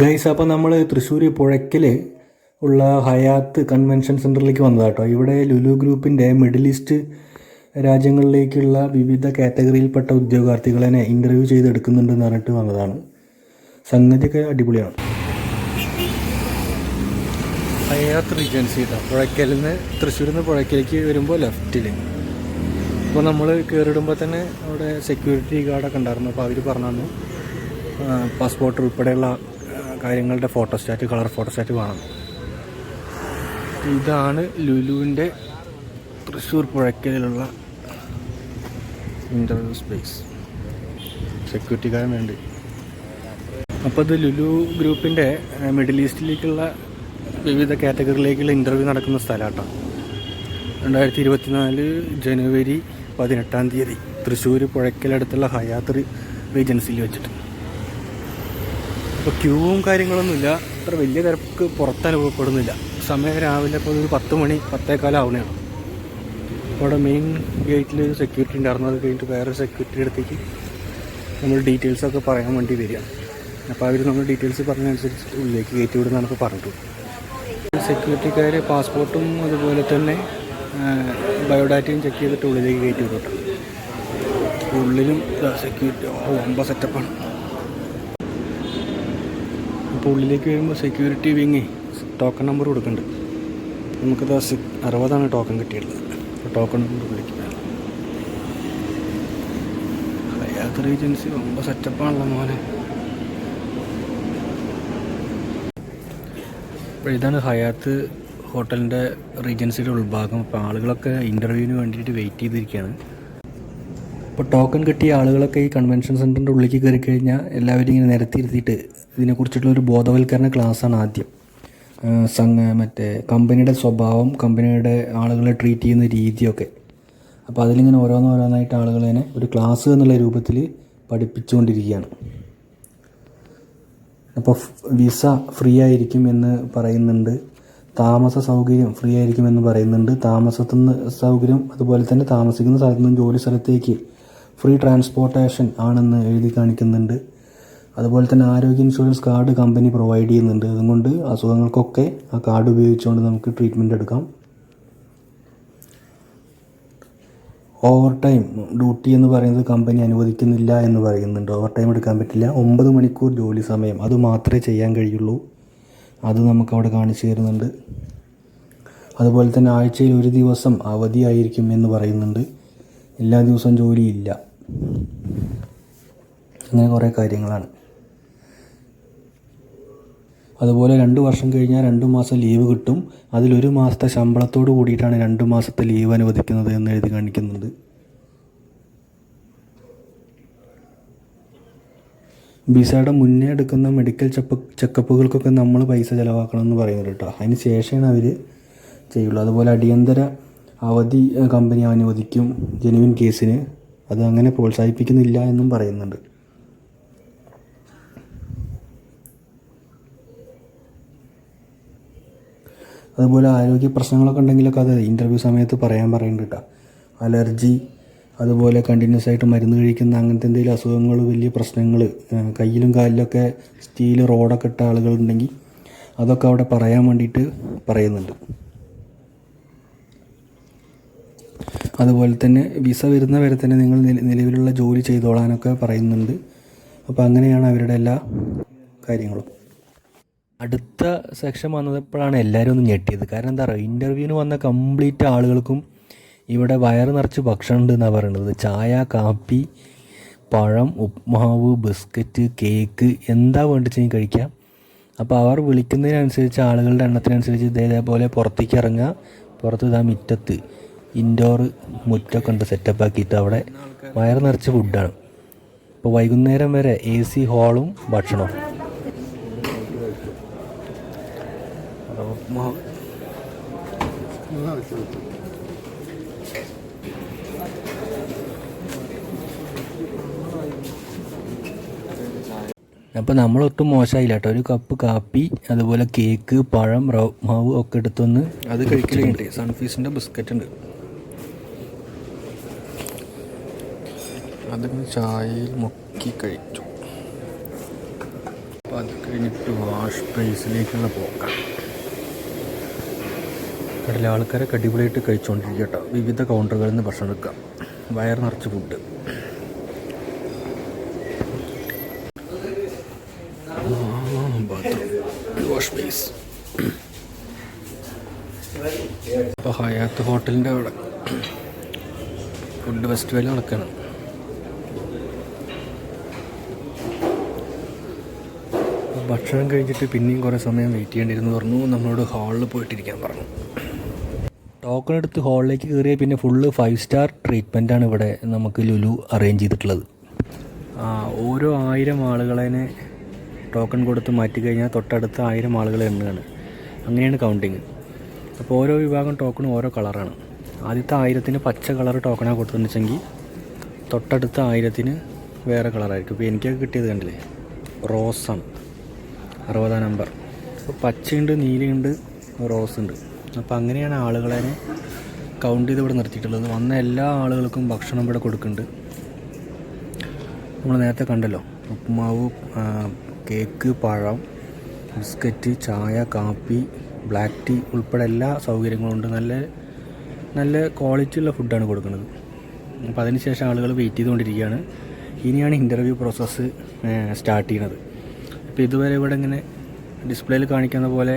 Guys അപ്പോൾ നമ്മൾ തൃശ്ശൂർ പുഴയ്ക്കൽ ഉള്ള ഹയാത്ത് കൺവെൻഷൻ സെന്ററിലേക്ക് വന്നതാട്ടോ ഇവിടെ ലുലു ഗ്രൂപ്പിന്റെ മിഡിൽ ഈസ്റ്റ് രാജ്യങ്ങളിലേക്കുള്ള വിവിധ കാറ്റഗറിയിൽപ്പെട്ട ഉദ്യോഗാർത്ഥികളെ ഇന്റർവ്യൂ ചെയ്തെടുക്കുന്നുണ്ടെന്ന് പറഞ്ഞിട്ട് വന്നതാണ്. സംഗതിയൊക്കെ അടിപൊളിയാണ്. ഹയാത്ത് റീജൻസി പുഴയ്ക്കലിൽ നിന്ന് തൃശ്ശൂരിൽ നിന്ന് പുഴയ്ക്കലേക്ക് വരുമ്പോൾ ലെഫ്റ്റിൽ അപ്പോൾ നമ്മൾ കയറിടുമ്പോൾ തന്നെ അവിടെ സെക്യൂരിറ്റി ഗാർഡൊക്കെ ഉണ്ടായിരുന്നു. അപ്പോൾ അവർ പറഞ്ഞു പാസ്പോർട്ട് ഉൾപ്പെടെയുള്ള കാര്യങ്ങളുടെ ഫോട്ടോസ്റ്റാറ്റ് കളർ ഫോട്ടോസ്റ്റാറ്റ് കാണാം. ഇതാണ് ലുലുവിന്റെ തൃശ്ശൂർ പുഴയ്ക്കലിലുള്ള ഇന്റർവ്യൂ സ്പേസ് സെക്യൂരിറ്റിക്കാരൻ വേണ്ടി. അപ്പോൾ ഇത് ലുലു ഗ്രൂപ്പിന്റെ മിഡിൽ ഈസ്റ്റിലേക്കുള്ള വിവിധ കാറ്റഗറിയിലേക്കുള്ള ഇന്റർവ്യൂ നടക്കുന്ന സ്ഥലമാട്ടോ. രണ്ടായിരത്തി ഇരുപത്തിനാല് ജനുവരി പതിനെട്ടാം തീയതി തൃശ്ശൂർ പുഴയ്ക്കലടുത്തുള്ള ഹയാത്ത് ഏജൻസിയിൽ വെച്ചിട്ട്. അപ്പോൾ ക്യൂവും കാര്യങ്ങളൊന്നുമില്ല അത്ര വലിയ തിരക്ക് പുറത്ത് അനുഭവപ്പെടുന്നില്ല. സമയം രാവിലെ ഇപ്പോൾ ഒരു പത്ത് മണി പത്തേക്കാലം ആവണയാണ് അവിടെ മെയിൻ ഗേറ്റിൽ ഒരു സെക്യൂരിറ്റി ഉണ്ടായിരുന്നു. അത് കഴിഞ്ഞിട്ട് വേറെ സെക്യൂരിറ്റി അടുത്തേക്ക് നമ്മൾ ഡീറ്റെയിൽസൊക്കെ പറയാൻ വേണ്ടി വരിക. അപ്പോൾ അവർ നമ്മൾ ഡീറ്റെയിൽസ് പറഞ്ഞതനുസരിച്ച് ഉള്ളിലേക്ക് കയറ്റി വിടുന്നതാണ് പറഞ്ഞു സെക്യൂരിറ്റിക്കാർ പാസ്പോർട്ടും അതുപോലെ തന്നെ ബയോഡാറ്റയും ചെക്ക് ചെയ്തിട്ട് ഉള്ളിലേക്ക് കയറ്റി വിടും ഉള്ളിലും സെക്യൂരിറ്റി ഓ സെറ്റപ്പാണ് അപ്പോൾ ഉള്ളിലേക്ക് വരുമ്പോൾ സെക്യൂരിറ്റി വിങ്ങി ടോക്കൺ നമ്പർ കൊടുക്കുന്നുണ്ട് നമുക്കത് അറുപതാണ് ടോക്കൺ കിട്ടിയിട്ടുള്ളത്. ടോക്കൺ നമ്പർ വേണം ഹയാത്ത് ഏജൻസി ഒമ്പ സെറ്റപ്പാണല്ലോ മോനെ. അപ്പോൾ ഇതാണ് ഹയാത്ത് ഹോട്ടലിന്റെ റീജൻസിയുടെ ഉൾഭാഗം. അപ്പോൾ ആളുകളൊക്കെ ഇന്റർവ്യൂവിന് വേണ്ടിയിട്ട് വെയിറ്റ് ചെയ്തിരിക്കുകയാണ് ഇപ്പോൾ ടോക്കൺ കിട്ടിയ ആളുകളൊക്കെ ഈ കൺവെൻഷൻ സെന്ററിന്റെ ഉള്ളിലേക്ക് കയറി കഴിഞ്ഞാൽ എല്ലാവരും ഇങ്ങനെ നിരത്തിയിരുത്തിയിട്ട് ഇതിനെക്കുറിച്ചിട്ടുള്ള ഒരു ബോധവൽക്കരണ ക്ലാസ്സാണ് ആദ്യം. സംഘ മറ്റേ കമ്പനിയുടെ സ്വഭാവം കമ്പനിയുടെ ആളുകളെ ട്രീറ്റ് ചെയ്യുന്ന രീതിയൊക്കെ. അപ്പോൾ അതിലിങ്ങനെ ഓരോന്നോരോന്നായിട്ട് ആളുകളെ ഒരു ക്ലാസ് എന്നുള്ള രൂപത്തിൽ പഠിപ്പിച്ചുകൊണ്ടിരിക്കുകയാണ്. അപ്പോൾ വിസ ഫ്രീ ആയിരിക്കും എന്ന് പറയുന്നുണ്ട്. താമസ സൗകര്യം ഫ്രീ ആയിരിക്കും എന്ന് പറയുന്നുണ്ട്. താമസത്തിന് സൗകര്യം അതുപോലെ തന്നെ താമസിക്കുന്ന സ്ഥലത്തു ജോലി സ്ഥലത്തേക്ക് ഫ്രീ ട്രാൻസ്പോർട്ടേഷൻ ആണെന്ന് എഴുതി കാണിക്കുന്നുണ്ട്. അതുപോലെ തന്നെ ആരോഗ്യ ഇൻഷുറൻസ് കാർഡ് കമ്പനി പ്രൊവൈഡ് ചെയ്യുന്നുണ്ട്. അതുകൊണ്ട് അസുഖങ്ങൾക്കൊക്കെ ആ കാർഡ് ഉപയോഗിച്ചുകൊണ്ട് നമുക്ക് ട്രീറ്റ്മെന്റ് എടുക്കാം. ഓവർ ടൈം ഡ്യൂട്ടി എന്ന് പറയുന്നത് കമ്പനി അനുവദിക്കുന്നില്ല എന്ന് പറയുന്നുണ്ട്. ഓവർ ടൈം എടുക്കാൻ പറ്റില്ല. ഒമ്പത് മണിക്കൂർ ജോലി സമയം. അത് മാത്രമേ ചെയ്യാൻ കഴിയുള്ളൂ. അത് നമുക്കവിടെ കാണിച്ചു തരുന്നുണ്ട്. അതുപോലെ തന്നെ ആഴ്ചയിൽ ഒരു ദിവസം അവധിയായിരിക്കും എന്ന് പറയുന്നുണ്ട്. എല്ലാ ദിവസവും ജോലിയില്ല. അങ്ങനെ കുറേ കാര്യങ്ങളാണ്. അതുപോലെ രണ്ട് വർഷം കഴിഞ്ഞാൽ രണ്ട് മാസം ലീവ് കിട്ടും. അതിലൊരു മാസത്തെ ശമ്പളത്തോട് കൂടിയിട്ടാണ് രണ്ട് മാസത്തെ ലീവ് അനുവദിക്കുന്നത് എന്ന് എഴുതി കാണിക്കുന്നുണ്ട്. വിസയുടെ മുന്നേ എടുക്കുന്ന മെഡിക്കൽ ചെപ്പ് ചെക്കപ്പുകൾക്കൊക്കെ നമ്മൾ പൈസ ചിലവാക്കണം എന്ന് പറയുന്നുണ്ട് കേട്ടോ. അതിന് ശേഷമാണ് അവർ ചെയ്യുള്ളൂ. അതുപോലെ അടിയന്തര അവധി കമ്പനി അനുവദിക്കും ജെനുവിൻ കേസിന്. അത് അങ്ങനെ പ്രോത്സാഹിപ്പിക്കുന്നില്ല എന്നും പറയുന്നുണ്ട്. അതുപോലെ ആരോഗ്യ പ്രശ്നങ്ങളൊക്കെ ഉണ്ടെങ്കിലൊക്കെ അത് ഇന്റർവ്യൂ സമയത്ത് പറയാൻ പറയുന്നുണ്ട് കേട്ടോ അലർജി അതുപോലെ കണ്ടിന്യൂസ് ആയിട്ട് മരുന്ന് കഴിക്കുന്ന അങ്ങനത്തെ എന്തെങ്കിലും അസുഖങ്ങൾ വലിയ പ്രശ്നങ്ങൾ കയ്യിലും കാലിലൊക്കെ സ്റ്റീൽ റോഡൊക്കെ ഇട്ട ആളുകളുണ്ടെങ്കിൽ അതൊക്കെ അവിടെ പറയാൻ വേണ്ടിയിട്ട് പറയുന്നുണ്ട്. അതുപോലെ തന്നെ വിസ വരുന്നവരെ തന്നെ നിങ്ങൾ നില- നിലവിലുള്ള ജോലി ചെയ്തോളാനൊക്കെ പറയുന്നുണ്ട്. അപ്പോൾ അങ്ങനെയാണ് അവരുടെ എല്ലാ കാര്യങ്ങളും. അടുത്ത സെക്ഷൻ വന്നപ്പോഴാണ് എല്ലാവരും ഒന്ന് ഞെട്ടിയത്. കാരണം എന്താ പറയുക ഇന്റർവ്യൂവിന് വന്ന കംപ്ലീറ്റ് ആളുകൾക്കും ഇവിടെ വയറ് നിറച്ച് ഭക്ഷണം ഉണ്ട് എന്നാണ് പറയുന്നത് ചായ കാപ്പി പഴം ഉപ്മാവ് ബിസ്ക്കറ്റ് കേക്ക് എന്താ വേണ്ടിച്ചെങ്കിൽ കഴിക്കാം? അപ്പോൾ അവർ വിളിക്കുന്നതിനനുസരിച്ച് ആളുകളുടെ എണ്ണത്തിനനുസരിച്ച് ഇതേ- ഇതേപോലെ പുറത്തേക്ക് ഇറങ്ങുക. പുറത്ത് ഇതാ മുറ്റത്ത്. ഇൻഡോർ മുറ്റൊക്കെ ഉണ്ട് സെറ്റപ്പ് ആക്കിയിട്ട് അവിടെ വയർ നിറച്ച് ഫുഡാണ് ഇപ്പോൾ വൈകുന്നേരം വരെ എ സി ഹാളും ഭക്ഷണവും. അപ്പോൾ അപ്പോൾ നമ്മളൊട്ടും മോശമായില്ല കേട്ടോ. ഒരു കപ്പ് കാപ്പി അതുപോലെ കേക്ക് പഴം റവ് മാവ് ഒക്കെ എടുത്തൊന്ന് അത് കഴിക്കലുണ്ട്. സൺഫീസിന്റെ ബിസ്ക്കറ്റ് ഉണ്ട്. അതിന് ചായയിൽ മുക്കി കഴിച്ചു. അപ്പോൾ അത് കഴിഞ്ഞിട്ട് വാഷ് പ്ലേസിലേക്കുള്ള പോക്ക കടലെ ആൾക്കാരെ അടിപൊളിയായിട്ട് കഴിച്ചുകൊണ്ടിരിക്കട്ടോ കേട്ടോ വിവിധ കൗണ്ടറുകളിൽ നിന്ന് ഭക്ഷണം എടുക്കാം. വയർ നിറച്ച് ഫുഡ് ഇപ്പോൾ ഹയാത്ത് ഹോട്ടലിന്റെ അവിടെ. ഫുഡ് ഫെസ്റ്റിവൽ നടക്കണം. ഭക്ഷണം കഴിഞ്ഞിട്ട് പിന്നെയും കുറേ സമയം വെയിറ്റ് ചെയ്യേണ്ടിയിരുന്നു പറഞ്ഞു. നമ്മളോട് ഹാളിൽ പോയിട്ടിരിക്കാൻ പറഞ്ഞു. ടോക്കൺ എടുത്ത് ഹാളിലേക്ക് കയറിയ പിന്നെ ഫുള്ള് ഫൈവ് സ്റ്റാർ ട്രീറ്റ്മെന്റാണ് ഇവിടെ നമുക്ക് ലുലു അറേഞ്ച് ചെയ്തിട്ടുള്ളത്. ഓരോ ആയിരം ആളുകളെ ടോക്കൺ കൊടുത്ത് മാറ്റി കഴിഞ്ഞാൽ തൊട്ടടുത്ത ആയിരം ആളുകളെ എണ്ണുകയാണ്. അങ്ങനെയാണ് കൗണ്ടിങ് അപ്പോൾ ഓരോ വിഭാഗം ടോക്കണും ഓരോ കളറാണ് ആദ്യത്തെ ആയിരത്തിന് പച്ച കളർ ടോക്കണാണ് കൊടുത്തിട്ടുണ്ടെങ്കിൽ തൊട്ടടുത്ത ആയിരത്തിന് വേറെ കളറായിരിക്കും ഇപ്പോൾ എനിക്കൊക്കെ കിട്ടിയത് കണ്ടില്ലേ? റോസാണ്. അറുപതാം നമ്പർ അപ്പോൾ പച്ചയുണ്ട് നീലയുണ്ട് റോസ് ഉണ്ട് അപ്പോൾ അങ്ങനെയാണ് ആളുകളെ കൗണ്ട് ചെയ്ത് ഇവിടെ നിർത്തിയിട്ടുള്ളത്. വന്ന എല്ലാ ആളുകൾക്കും ഭക്ഷണം ഇവിടെ കൊടുക്കുന്നുണ്ട്. നമ്മൾ നേരത്തെ കണ്ടല്ലോ ഉപ്പുമാവ് കേക്ക് പഴം ബിസ്ക്കറ്റ് ചായ കാപ്പി ബ്ലാക്ക് ടീ ഉൾപ്പെടെ എല്ലാ സൗകര്യങ്ങളും ഉണ്ട്. നല്ല നല്ല ക്വാളിറ്റി ഉള്ള ഫുഡാണ് കൊടുക്കുന്നത്. അപ്പോൾ അതിന് ശേഷം ആളുകൾ വെയിറ്റ് ചെയ്തുകൊണ്ടിരിക്കുകയാണ്. ഇനിയാണ് ഇന്റർവ്യൂ പ്രോസസ്സ് സ്റ്റാർട്ട് ചെയ്യുന്നത്. അപ്പോൾ ഇതുവരെ ഇവിടെ ഇങ്ങനെ ഡിസ്പ്ലേയിൽ കാണിക്കുന്ന പോലെ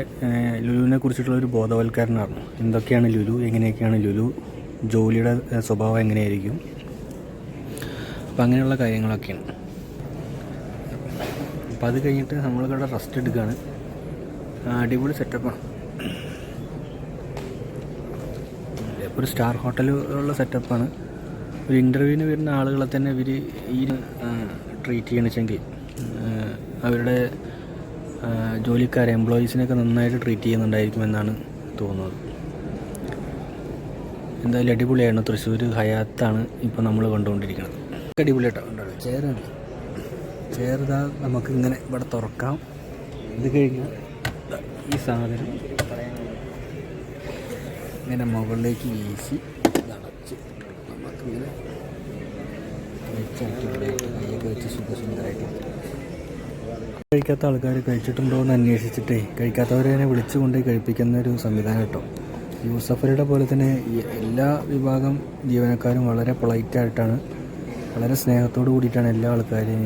ലുലുവിനെ കുറിച്ചിട്ടുള്ള ഒരു ബോധവൽക്കരണമാണ് എന്തൊക്കെയാണ് ലുലു? എങ്ങനെയൊക്കെയാണ് ലുലു? ജോലിയുടെ സ്വഭാവം എങ്ങനെയായിരിക്കും? അപ്പം അങ്ങനെയുള്ള കാര്യങ്ങളൊക്കെയാണ്. അപ്പോൾ അത് കഴിഞ്ഞിട്ട് നമ്മളിവിടെ റെസ്റ്റ് എടുക്കുകയാണ് അടിപൊളി സെറ്റപ്പാണ് ഇപ്പോൾ ഒരു സ്റ്റാർ ഹോട്ടലുള്ള സെറ്റപ്പാണ് ഒരു ഇന്റർവ്യൂവിന് വരുന്ന ആളുകളെ തന്നെ ഇവർ ഈ ട്രീറ്റ് ചെയ്യണമെങ്കിൽ അവരുടെ ജോലിക്കാരെ എംപ്ലോയീസിനെയൊക്കെ നന്നായിട്ട് ട്രീറ്റ് ചെയ്യുന്നുണ്ടായിരിക്കും എന്നാണ് തോന്നുന്നത്. എന്തായാലും അടിപൊളിയാണ് തൃശ്ശൂർ ഹയാത്താണ് ഇപ്പോൾ നമ്മൾ കണ്ടുകൊണ്ടിരിക്കുന്നത്. അടിപൊളിയായിട്ടോ കണ്ടോ ചെയറാണ് ചെയർ നമുക്ക് ഇങ്ങനെ ഇവിടെ തുറക്കാം. ഇത് കഴിഞ്ഞാൽ ഈ സാധനം ഇങ്ങനെ മുകളിലേക്ക് വീശി നമുക്ക് നമുക്കിങ്ങനെ വെച്ച് അടിപൊളിയായിട്ട് കൈയൊക്കെ വെച്ച് സുഖസുന്ദരമായിട്ട് കഴിക്കാത്ത ആൾക്കാർ കഴിച്ചിട്ടുണ്ടോ എന്ന് അന്വേഷിച്ചിട്ടേ കഴിക്കാത്തവരെ തന്നെ വിളിച്ചു കഴിപ്പിക്കുന്ന ഒരു സംവിധാനം കേട്ടോ. യൂസഫരുടെ പോലെ തന്നെ എല്ലാ വിഭാഗം ജീവനക്കാരും വളരെ പൊളൈറ്റായിട്ടാണ് വളരെ സ്നേഹത്തോടു കൂടിയിട്ടാണ് എല്ലാ ആൾക്കാരെയും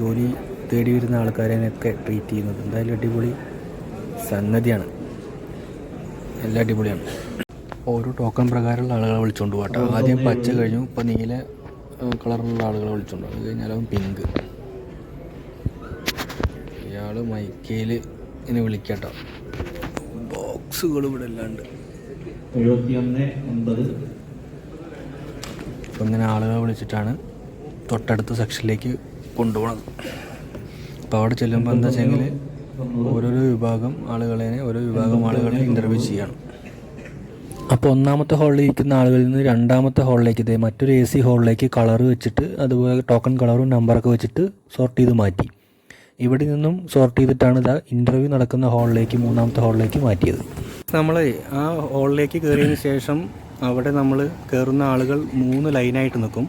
ജോലി തേടി വരുന്ന ആൾക്കാരെയൊക്കെ ട്രീറ്റ് ചെയ്യുന്നത്. എന്തായാലും അടിപൊളി സംഗതിയാണ്. എല്ലാം അടിപൊളിയാണ്. ഓരോ ടോക്കൺ പ്രകാരമുള്ള ആളുകളെ വിളിച്ചുകൊണ്ട് പോകട്ടോ ആദ്യം പച്ച കഴിഞ്ഞു ഇപ്പം നീല കളറുള്ള ആളുകളെ വിളിച്ചുകൊണ്ട് അത് കഴിഞ്ഞാലും പിങ്ക് ഇയാൾ മൈക്കയിൽ ഇനി വിളിക്കട്ടോ. ബോക്സുകൾ ഇവിടെ അല്ലാണ്ട് അപ്പം ഇങ്ങനെ ആളുകളെ വിളിച്ചിട്ടാണ് തൊട്ടടുത്ത സെക്ഷനിലേക്ക് കൊണ്ടുപോകണത് അപ്പോൾ അവിടെ ചെല്ലുമ്പോൾ എന്താ വെച്ചെങ്കിൽ ഓരോരോ വിഭാഗം ആളുകളെ ഓരോ വിഭാഗം ആളുകളെ ഇന്റർവ്യൂ ചെയ്യണം. അപ്പോൾ ഒന്നാമത്തെ ഹാളിൽ ഇരിക്കുന്ന ആളുകളിൽ നിന്ന് രണ്ടാമത്തെ ഹാളിലേക്ക് ഇതേ മറ്റൊരു എ സി ഹാളിലേക്ക് കളർ വെച്ചിട്ട് അതുപോലെ ടോക്കൺ കളറും നമ്പറൊക്കെ വെച്ചിട്ട് സോർട്ട് ചെയ്ത് മാറ്റി. ഇവിടെ നിന്നും സോർട്ട് ചെയ്തിട്ടാണ് ഇതാ ഇന്റർവ്യൂ നടക്കുന്ന ഹാളിലേക്ക് മൂന്നാമത്തെ ഹാളിലേക്ക് മാറ്റിയത്. നമ്മൾ ആ ഹാളിലേക്ക് കയറിയതിന് ശേഷം അവിടെ നമ്മൾ കയറുന്ന ആളുകൾ മൂന്ന് ലൈനായിട്ട് നിൽക്കും.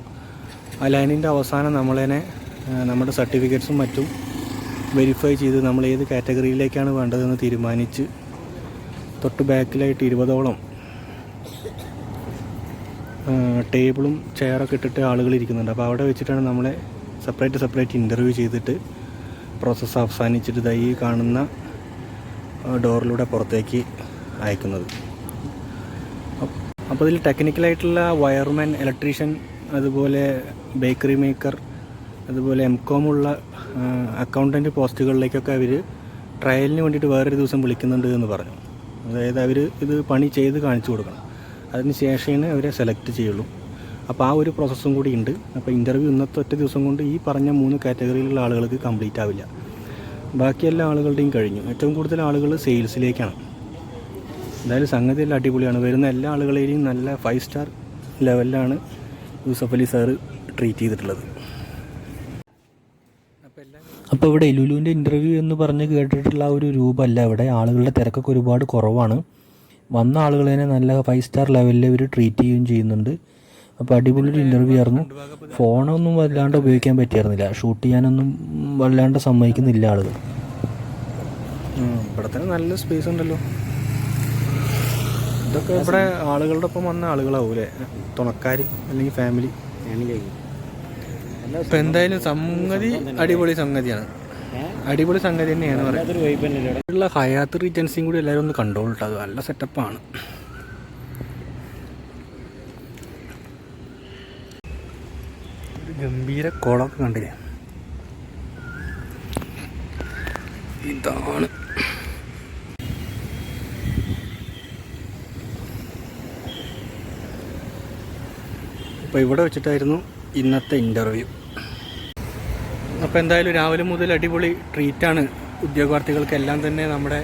ആ ലൈനിന്റെ അവസാനം നമ്മളതിനെ നമ്മുടെ സർട്ടിഫിക്കറ്റ്സും മറ്റും വെരിഫൈ ചെയ്ത് നമ്മൾ ഏത് കാറ്റഗറിയിലേക്കാണ് വേണ്ടതെന്ന് തീരുമാനിച്ച് തൊട്ട് ബാക്കിലായിട്ട് ഇരുപതോളം ടേബിളും ചെയറൊക്കെ ഇട്ടിട്ട് ആളുകൾ ഇരിക്കുന്നുണ്ട്. അപ്പോൾ അവിടെ വെച്ചിട്ടാണ് നമ്മളെ സെപ്പറേറ്റ് സെപ്പറേറ്റ് ഇന്റർവ്യൂ ചെയ്തിട്ട് പ്രോസസ്സ് അവസാനിച്ചിട്ട് ഈ കാണുന്ന ഡോറിലൂടെ പുറത്തേക്ക് അയക്കുന്നത്. അപ്പോൾ ഇതിൽ ടെക്നിക്കലായിട്ടുള്ള വയർമാൻ ഇലക്ട്രീഷ്യൻ അതുപോലെ ബേക്കറി മേക്കർ അതുപോലെ എം കോമുള്ള അക്കൗണ്ടന്റ് പോസ്റ്റുകളിലേക്കൊക്കെ അവർ ട്രയലിന് വേണ്ടിയിട്ട് വേറൊരു ദിവസം വിളിക്കുന്നുണ്ട് എന്ന് പറഞ്ഞു. അതായത് അവർ ഇത് പണി ചെയ്ത് കാണിച്ചു കൊടുക്കണം. അതിന് ശേഷമേ അവരെ സെലക്ട് ചെയ്യുള്ളൂ. അപ്പോൾ ആ ഒരു പ്രോസസ്സും കൂടി ഉണ്ട്. അപ്പോൾ ഇന്റർവ്യൂ ഇന്നത്തെ ഒറ്റ ദിവസം കൊണ്ട് ഈ പറഞ്ഞ മൂന്ന് കാറ്റഗറിയിലുള്ള ആളുകൾക്ക് കംപ്ലീറ്റ് ആവില്ല. ബാക്കി എല്ലാ ആളുകളുടെയും കഴിഞ്ഞു. ഏറ്റവും കൂടുതൽ ആളുകൾ സെയിൽസിലേക്കാണ് എന്തായാലും സംഗതി എല്ലാം അടിപൊളിയാണ്. വരുന്ന എല്ലാ ആളുകളെയും നല്ല ഫൈവ് സ്റ്റാർ ലെവലിലാണ് യൂസഫ് അലി സാറ് ട്രീറ്റ് ചെയ്തിട്ടുള്ളത്. അപ്പോൾ ഇവിടെ ലുലുവിന്റെ ഇന്റർവ്യൂ എന്ന് പറഞ്ഞ് കേട്ടിട്ടുള്ള ആ ഒരു രൂപമല്ല. ഇവിടെ ആളുകളുടെ തിരക്കൊക്കെ ഒരുപാട് കുറവാണ്. വന്ന ആളുകളെ നല്ല ഫൈവ് സ്റ്റാർ ലെവലിൽ ഇവർ ട്രീറ്റ് ചെയ്യുകയും ചെയ്യുന്നുണ്ട്. അപ്പോൾ അടിപൊളി ഒരു ഇന്റർവ്യൂ ആയിരുന്നു. ഫോണൊന്നും വല്ലാണ്ട് ഉപയോഗിക്കാൻ പറ്റിയിരുന്നില്ല. ഷൂട്ട് ചെയ്യാനൊന്നും വല്ലാണ്ട് സമ്മതിക്കുന്നില്ല ആളുകൾ. ഇവിടെ തന്നെ നല്ല സ്പേസ് ഉണ്ടല്ലോ. ഇതൊക്കെ ഇവിടെ ആളുകളുടെ ഒപ്പം വന്ന ആളുകളാവൂലേ? തുണക്കാർ അല്ലെങ്കിൽ ഫാമിലി ഇപ്പം എന്തായാലും സംഗതി അടിപൊളി സംഗതിയാണ്. അടിപൊളി സംഗതി തന്നെയാണ് പറയുന്നത്. ഉള്ള ഹയാത്ത് റീജൻസിയും കൂടി എല്ലാവരും ഒന്ന് കണ്ടോളൂ അത് നല്ല സെറ്റപ്പാണ് ഗംഭീര കുളമൊക്കെ കണ്ടില്ലേ? ഇതാണ്. അപ്പോൾ ഇവിടെ വെച്ചിട്ടായിരുന്നു ഇന്നത്തെ ഇന്റർവ്യൂ അപ്പോൾ എന്തായാലും രാവിലെ മുതൽ അടിപൊളി ട്രീറ്റാണ് ഉദ്യോഗാർത്ഥികൾക്കെല്ലാം തന്നെ നമ്മുടെ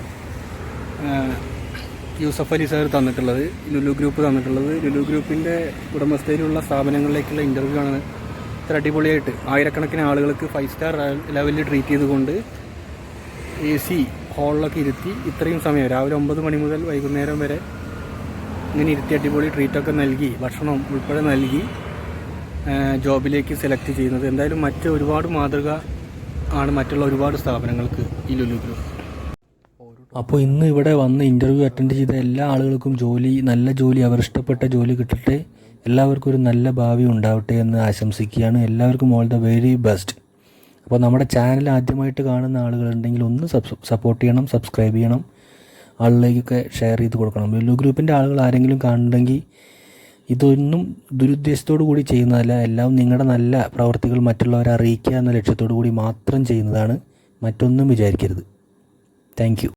യൂസഫ് അലി സാർ തന്നിട്ടുള്ളത് ലുലു ഗ്രൂപ്പ് തന്നിട്ടുള്ളത്. ലുലു ഗ്രൂപ്പിന്റെ ഉടമസ്ഥയിലുള്ള സ്ഥാപനങ്ങളിലേക്കുള്ള ഇന്റർവ്യൂ ആണ് ഇത്ര അടിപൊളിയായിട്ട് ആയിരക്കണക്കിന് ആളുകൾക്ക് ഫൈവ് സ്റ്റാർ ലെവലിൽ ട്രീറ്റ് ചെയ്തുകൊണ്ട് എ സി ഹോളിലൊക്കെ ഇരുത്തി ഇത്രയും സമയം രാവിലെ ഒമ്പത് മണി മുതൽ വൈകുന്നേരം വരെ ഇങ്ങനെ ഇരുത്തി അടിപൊളി ട്രീറ്റൊക്കെ നൽകി ഭക്ഷണം ഉൾപ്പെടെ നൽകി ജോബിലേക്ക് സെലക്ട് ചെയ്യുന്നത്. എന്തായാലും മറ്റ് ഒരുപാട് മാതൃക ആണ് മറ്റുള്ള ഒരുപാട് സ്ഥാപനങ്ങൾക്ക് ഈ ലുലു ഗ്രൂപ്പ് അപ്പോൾ ഇന്ന് ഇവിടെ വന്ന് ഇന്റർവ്യൂ അറ്റൻഡ് ചെയ്ത എല്ലാ ആളുകൾക്കും ജോലി നല്ല ജോലി അവർ ഇഷ്ടപ്പെട്ട ജോലി കിട്ടട്ടെ. എല്ലാവർക്കും ഒരു നല്ല ഭാവി ഉണ്ടാവട്ടെ എന്ന് ആശംസിക്കുകയാണ്. എല്ലാവർക്കും ഓൾ ദ വെരി ബെസ്റ്റ് അപ്പോൾ നമ്മുടെ ചാനൽ ആദ്യമായിട്ട് കാണുന്ന ആളുകളുണ്ടെങ്കിൽ ഒന്ന് സപ്പോർട്ട് ചെയ്യണം സബ്സ്ക്രൈബ് ചെയ്യണം. ആളിലേക്കൊക്കെ ഷെയർ ചെയ്ത് കൊടുക്കണം. വെല്ലു ഗ്രൂപ്പിന്റെ ആളുകൾ ആരെങ്കിലും കാണുന്നുണ്ടെങ്കിൽ ഇതൊന്നും ദുരുദ്ദേശത്തോടു കൂടി ചെയ്യുന്നതല്ല. എല്ലാം നിങ്ങളുടെ നല്ല പ്രവർത്തികൾ മറ്റുള്ളവരെ അറിയിക്കുക എന്ന ലക്ഷ്യത്തോടു കൂടി മാത്രം ചെയ്യുന്നതാണ്. മറ്റൊന്നും വിചാരിക്കരുത്. താങ്ക്